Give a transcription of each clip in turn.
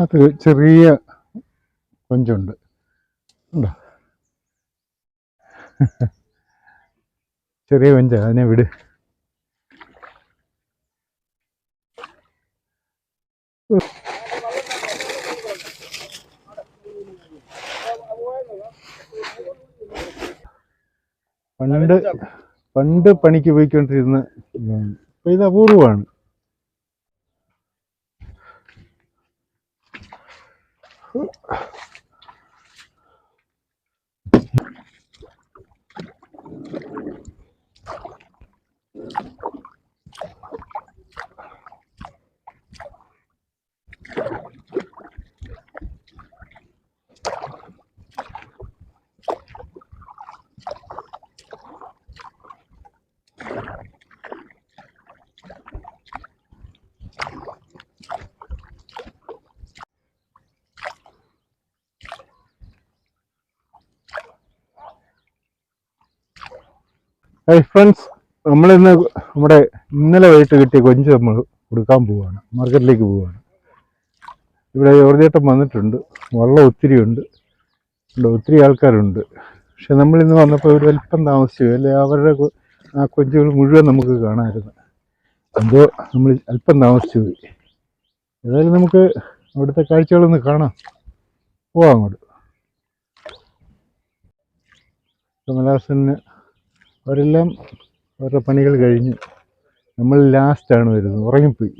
അതിനകത്ത് ചെറിയ കൊഞ്ചുണ്ട്. ഉണ്ടോ? ചെറിയ കൊഞ്ച അതിനെ വിട്. പണ്ട് പണ്ട് പണിക്ക് പോയിക്കൊണ്ടിരുന്ന. ഇപ്പൊ ഇത് അപൂർവമാണ് Ooh. ഹൈ ഫ്രണ്ട്സ് നമ്മളിന്ന് നമ്മുടെ ഇന്നലെ വൈകിട്ട് കിട്ടിയ കൊഞ്ച് നമ്മൾ കൊടുക്കാൻ പോവുകയാണ് മാർക്കറ്റിലേക്ക് പോവുകയാണ് ഇവിടെ ജോർജേട്ടൻ വന്നിട്ടുണ്ട്. വള്ളം ഒത്തിരി ഉണ്ട്. ഇവിടെ ഒത്തിരി ആൾക്കാരുണ്ട്. പക്ഷെ നമ്മളിന്ന് വന്നപ്പോൾ ഒരു അല്പം താമസിച്ചു. അല്ലെ? അവരുടെ ആ കൊഞ്ചുകൾ മുഴുവൻ നമുക്ക് കാണാമായിരുന്നു. എന്തോ നമ്മൾ അല്പം താമസിച്ചു പോയി. ഏതായാലും നമുക്ക് അവിടുത്തെ കാഴ്ചകളൊന്ന് കാണാം. പോവാം അങ്ങോട്ട്. കമലഹാസന് അവരെല്ലാം അവരുടെ പണികൾ കഴിഞ്ഞു നമ്മൾ ലാസ്റ്റാണ് വരുന്നത് ഉറങ്ങിപ്പോയി.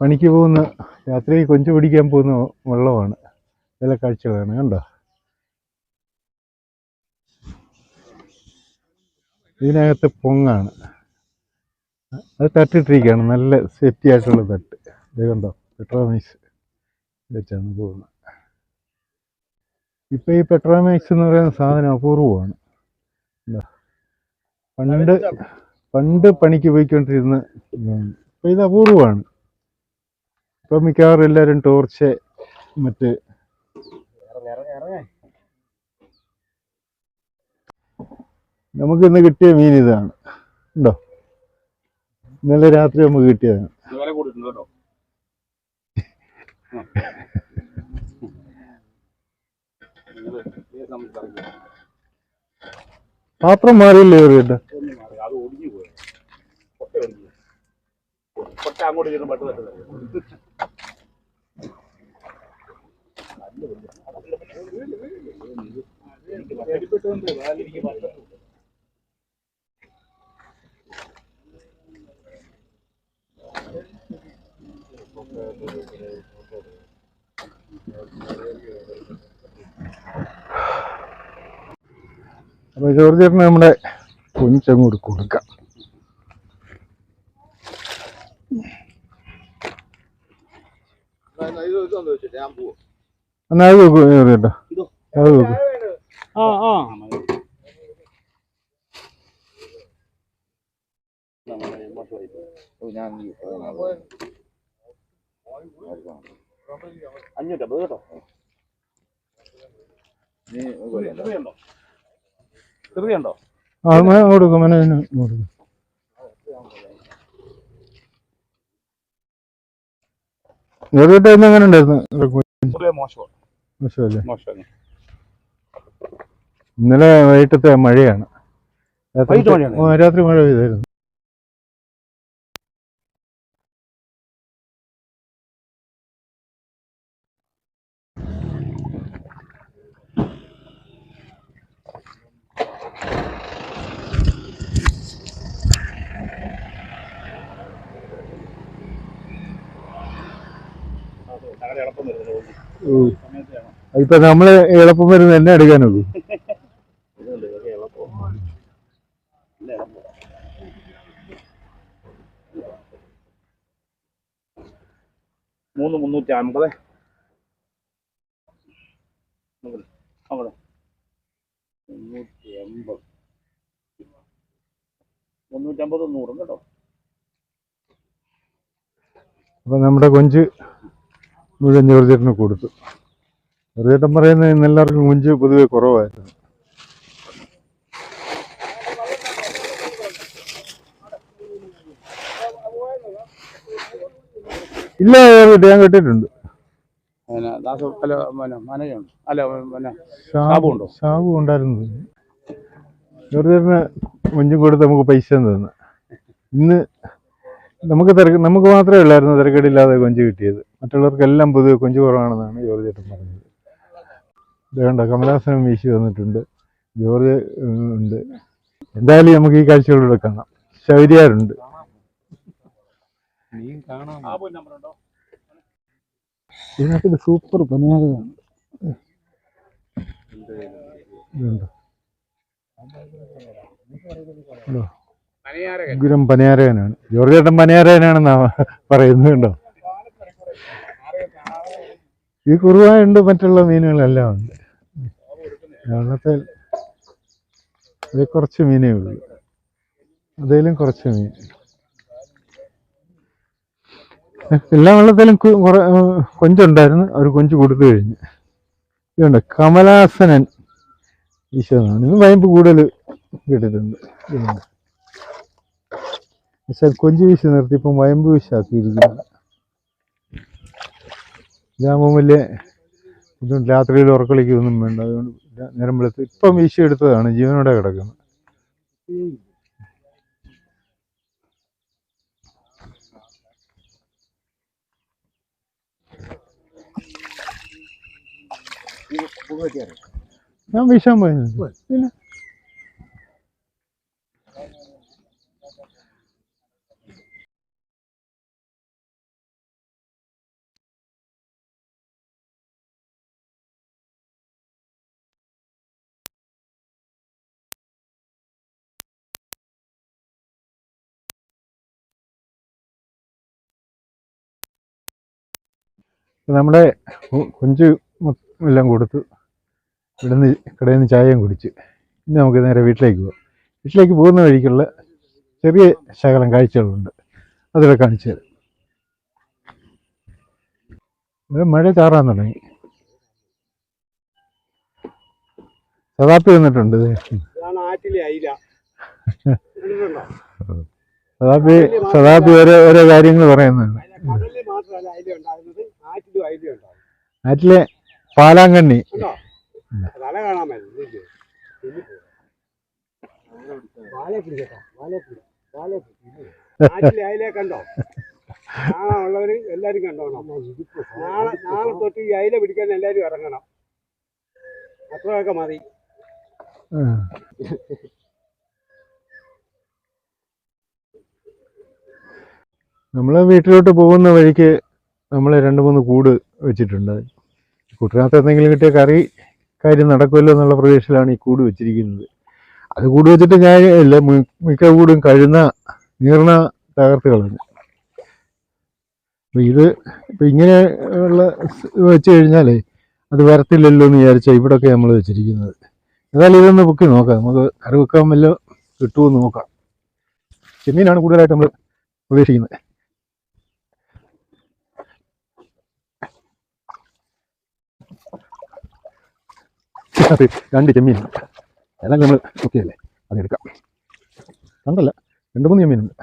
പണിക്ക് പോകുന്ന രാത്രി കൊഞ്ചു പിടിക്കാൻ പോകുന്ന വെള്ളമാണ് ചില കാഴ്ചകളാണ് കണ്ടോ? ഇതിനകത്ത് പൊങ്ങാണ്. അത് തട്ടിട്ടിരിക്കുകയാണ് നല്ല സെറ്റി ആയിട്ടുള്ള തട്ട്. ഇത് കണ്ടോ? പെട്രോമൈസ് വെച്ചാണ് പോകുന്നത്. ഇപ്പൊ ഈ പെട്രോമാക്സ് എന്ന് പറയുന്ന സാധനം അപൂർവമാണ്. പണ്ട് പണ്ട് പണിക്ക് പോയിക്കൊണ്ടിരുന്ന. ഇപ്പൊ ഇത് അപൂർവമാണ്. ഇപ്പൊ മിക്കവാറും എല്ലാവരും ടോർച്ച് മറ്റ് നമുക്ക് ഇന്ന് കിട്ടിയ മീൻ ഇതാണ്. ഉണ്ടോ? ഇന്നലെ രാത്രി നമുക്ക് കിട്ടിയതാണ്. പാത്രം മാറിയില്ലേ ഒരു കൊട്ട അങ്ങോട്ട് ചെന്ന് പട്ട് തട്ടുന്നത് അപ്പൊ ജോർജേട്ടന് നമ്മുടെ കുഞ്ഞങ്ങോട്ട് കൊടുക്കാം. എന്നാ അത് വെക്കൂ ജോർജേട്ടാ അത് വെക്കൂ. ആ ആ. അഞ്ഞൂറ്റമ്പത് കേട്ടോ. എന്നാ കൊടുക്കും കൊടുക്കും. ജോർജേട്ട ഇന്ന് എങ്ങനെ ഉണ്ടായിരുന്നു? ചെറിയ മോശമല്ലേ? ഇന്നലെ വൈകിട്ടത്തെ മഴയാണ്? രാത്രി മഴ പെയ്തായിരുന്നു. ഇപ്പൊ നമ്മൾ എളുപ്പം വരുന്ന എന്നെ എളുപ്പം മൂന്ന് മുന്നൂറ്റി അമ്പത്. അവിടെ. മുന്നൂറ്റി അമ്പത്. മുന്നൂറ്റമ്പത് നൂറും കേട്ടോ. അപ്പൊ നമ്മുടെ കൊഞ്ച് മുഴുവൻ ജോർജേട്ടന് കൊടുത്തു. ജോർജേട്ടൻ പറയുന്ന ഇന്ന് എല്ലാവർക്കും കുഞ്ച് പൊതുവെ കുറവായിരുന്നു. ഇല്ല ഞാൻ കേട്ടിട്ടുണ്ട് ഷാബു മനയുണ്ട് ഉണ്ടായിരുന്നു. ജോർജേട്ടന് മുഞ്ചും കൊടുത്ത് നമുക്ക് പൈസ തന്നെ. ഇന്ന് നമുക്ക് തിരക്ക് നമുക്ക് മാത്രമേ ഉള്ളായിരുന്നു തിരക്കേടില്ലാതെ കൊഞ്ച് കിട്ടിയത്. മറ്റുള്ളവർക്കെല്ലാം പൊതുവെ കൊഞ്ച് കുറവാണെന്നാണ് ജോർജ് ചേട്ടൻ പറഞ്ഞത്. ഇത് കണ്ട കമലാസനം വീശി വന്നിട്ടുണ്ട്. ജോർജ് ഉണ്ട്. എന്തായാലും നമുക്ക് ഈ കാഴ്ചകളിലൂടെ കാണാം. ശൗര്യാരുണ്ട്. ഷാബു നമ്പർ ഉണ്ടോ? ഇതിനകത്ത് സൂപ്പർ പനിയാരമാണ് ഇതുണ്ടോ? ഹലോ ജോർജ് ചേട്ടൻ പനിയാരകനാണ് ജോർജേട്ടൻ പനിയാരകനാണെന്നാ പറയുന്നത് കണ്ടോ? ഈ കുറുവായുണ്ട് മറ്റുള്ള മീനുകളെല്ലാം ഉണ്ട്. വെള്ളത്തിൽ കുറച്ച് മീനേ ഉള്ളൂ. അതേലും കുറച്ച് മീൻ. എല്ലാ വെള്ളത്തിലും കൊഞ്ചുണ്ടായിരുന്നു. അവർ കൊഞ്ച് കൊടുത്തു കഴിഞ്ഞു. ഇതുണ്ട് കമലാസനൻ ഈശ്വരനാണ്. ഇന്ന് വയമ്പ് കൂടുതൽ കേട്ടിട്ടുണ്ട് ഇതുണ്ട്. പക്ഷെ കൊഞ്ച് വീശി നിർത്തി ഇപ്പം വയമ്പ് വീശാക്കിയിരിക്കുന്നു. ഇതാകുമ്പോൾ വലിയ ബുദ്ധിമുട്ട് രാത്രിയിൽ ഉറക്കളിക്കൊന്നും വേണ്ട. അതുകൊണ്ട് നേരം വെളുത്ത് ഇപ്പം വീശി എടുത്തതാണ്. ജീവനോടെ കിടക്കുന്നത് ഞാൻ വീശാൻ പോയി പിന്നെ നമ്മുടെ കൊഞ്ച് എല്ലാം കൊടുത്ത് ഇവിടുന്ന് കടയിൽ നിന്ന് ചായയും കുടിച്ച്. ഇനി നമുക്ക് നേരെ വീട്ടിലേക്ക് പോകാം വീട്ടിലേക്ക് പോകുന്ന വഴിക്കുള്ള ചെറിയ ശകലം കാഴ്ചകളുണ്ട്. അതിവിടെ കാണിച്ചു തരാം. മഴ ചാറാൻ തുടങ്ങി. സദാപ്പി വന്നിട്ടുണ്ട്? സദാപ്പി സദാപ്പി ഓരോ ഓരോ കാര്യങ്ങൾ പറയുന്നുണ്ട്. ആറ്റിലും പാലാങ്കണ്ണി. തല കാണാൻ അയിലെ കണ്ടോ? ഉള്ളവര് എല്ലാരും കണ്ടോണം. നാളെ നാളെ തൊട്ട് ഈ അയില പിടിക്കാൻ എല്ലാരും ഇറങ്ങണം. അത്രയൊക്കെ മതി. വീട്ടിലോട്ട് പോകുന്ന വഴിക്ക് നമ്മൾ രണ്ട് മൂന്ന് കൂട് വെച്ചിട്ടുണ്ട്. കൂട്ടിനകത്ത് എന്തെങ്കിലും കിട്ടിയ കറി കാര്യം നടക്കുമല്ലോ എന്നുള്ള പ്രതീക്ഷയിലാണ് ഈ കൂട് വെച്ചിരിക്കുന്നത്. അത് കൂട് വെച്ചിട്ട് ഞാൻ ഇല്ല മിക്ക കൂടും കഴുന്ന നീർണ തകർത്ത് കളഞ്ഞു അപ്പം ഇത് ഇപ്പം ഇങ്ങനെ ഉള്ള വെച്ച് കഴിഞ്ഞാലേ അത് വരത്തില്ലല്ലോ എന്ന് വിചാരിച്ചാൽ ഇവിടൊക്കെ നമ്മൾ വെച്ചിരിക്കുന്നത്. എന്നാലും ഇതൊന്ന് പൊക്കി നോക്കാം. നമുക്ക് കറി വെക്കാൻ വല്ലതും കിട്ടുമോ നോക്കാം. ചെമ്മീനാണ് കൂടുതലായിട്ട് നമ്മൾ പ്രതീക്ഷിക്കുന്നത് അത് രണ്ട് ചെമ്മീൻ എല്ലാം നമ്മൾ നോക്കിയല്ലേ അതെടുക്കാം രണ്ടല്ല രണ്ട് മൂന്ന് ചെമ്മീനുണ്ട്.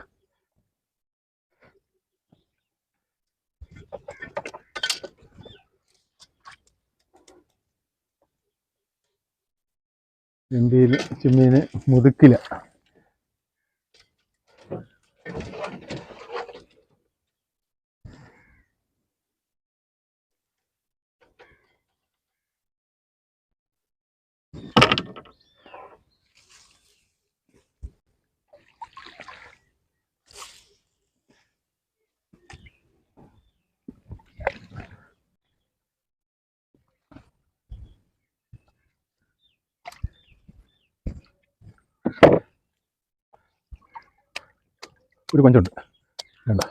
ചെമ്പിയിൽ ചെമ്മീന് മുതുക്കില. ഒരു കൊഞ്ചുണ്ട് വേണ്ട.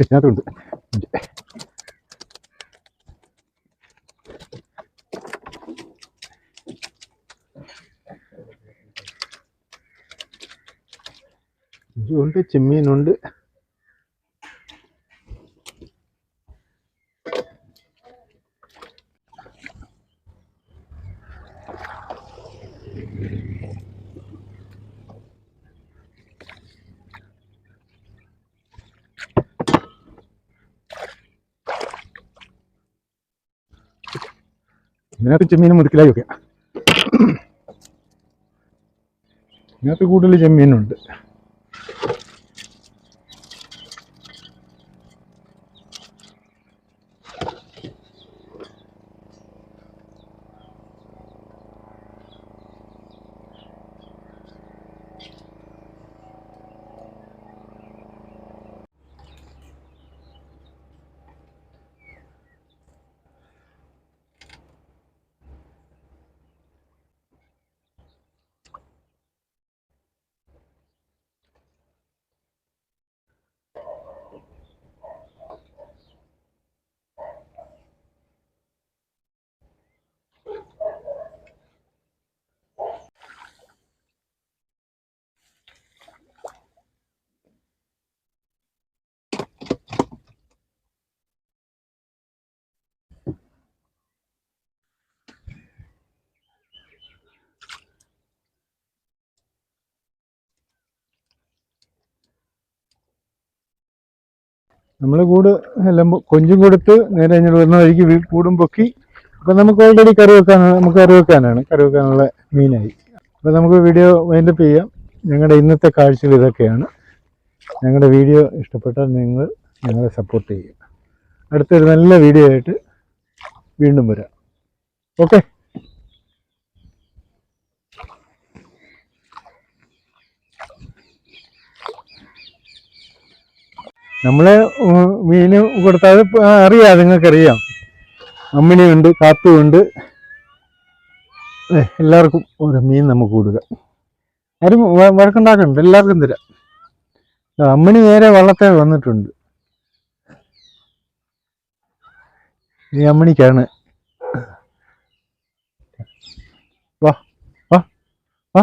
ഇതിനകത്തുണ്ട്. ഉണ്ട് ചെമ്മീനുണ്ട്. ഇതിനകത്ത് ചെമ്മീനും മുതുക്കിലായി ഒക്കെ ഇതിനകത്ത് കൂടുതൽ ചെമ്മീനുണ്ട്. നമ്മൾ കൂട് എല്ലാം കൊഞ്ചും കൊടുത്ത് നേരെ കഴിഞ്ഞിട്ട് വരുന്ന വഴിക്ക് കൂടും പൊക്കി. അപ്പം നമുക്ക് ഓൾറെഡി കറി വെക്കാനാണ് നമുക്ക് കറി വെക്കാനാണ്. കറി വെക്കാനുള്ള മീനായി. അപ്പം നമുക്ക് വീഡിയോ വൈൻഡപ്പ് ചെയ്യാം. ഞങ്ങളുടെ ഇന്നത്തെ കാഴ്ചകൾ ഇതൊക്കെയാണ്. ഞങ്ങളുടെ വീഡിയോ ഇഷ്ടപ്പെട്ടാൽ നിങ്ങൾ ഞങ്ങളെ സപ്പോർട്ട് ചെയ്യുക. അടുത്തൊരു നല്ല വീഡിയോ ആയിട്ട് വീണ്ടും വരാം. ഓക്കെ നമ്മൾ മീന് കൊടുത്താൽ അറിയാം നിങ്ങൾക്കറിയാം. അമ്മിണിയുണ്ട് കാത്തുമുണ്ട് എല്ലാവർക്കും ഒരു മീൻ നമുക്ക് കൊടുക്കുക ആരും വഴക്കുണ്ടാക്കുന്നുണ്ട് എല്ലാവർക്കും തരാം. അമ്മിണി നേരെ വള്ളത്തെ വന്നിട്ടുണ്ട്. ഈ അമ്മിണിക്കാണ്. വാ വാ വാ.